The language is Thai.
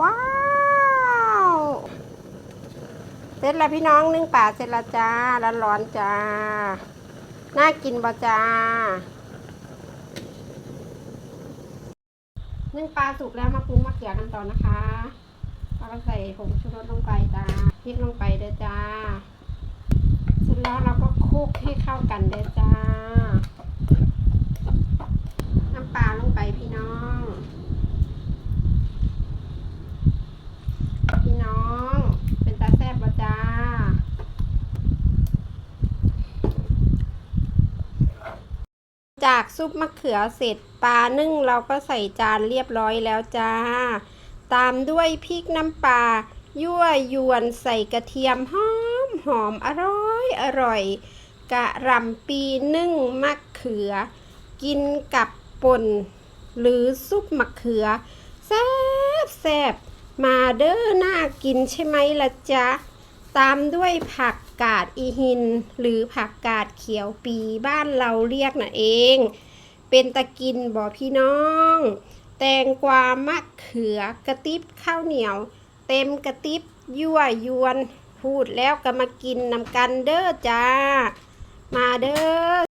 ว้าว เสร็จแล้วพี่น้องนึ่งป่าเสร็จแล้วจ้าร้อนๆจ้า น่ากินบ่จ้า นึ่งปลาสุกแล้วมาปรุงมะเขือกันต่อนะคะแล้วก็ใส่ผงชูรสลงไปจ้าพริกลงไปเด้อจ้า เสร็จแล้วเราก็คลุกให้เข้ากันเด้อจ้า น้ำปลาลงไปพี่น้อง พี่น้อง เป็นตาแซ่บบ่จ้า จากซุปมะเขือเสร็จปลานึ่งเราก็ใส่จานเรียบร้อยแล้วจ้า ตามด้วยพริกน้ำปลายั่วยวนใส่กระเทียมหอมหอมอร่อยอร่อย กะหล่ำปีนึ่งมะเขือ กินกับป่น หรือซุปมะเขือ แซ่บแซ่บมาเด้อน่ากินใช่ไหมล่ะจ๊ะ ตามด้วยผัก กาดอีหิน หรือผักกาดเขียวปีบ้านเราเรียกน่ะเอง เป็นตะกินบ่พี่น้อง แตงกวามะเขือกระติบข้าวเหนียว เต็มกระติบยั่วยวน พูดแล้วก็มากินนำกันเด้อจ้า มาเด้อ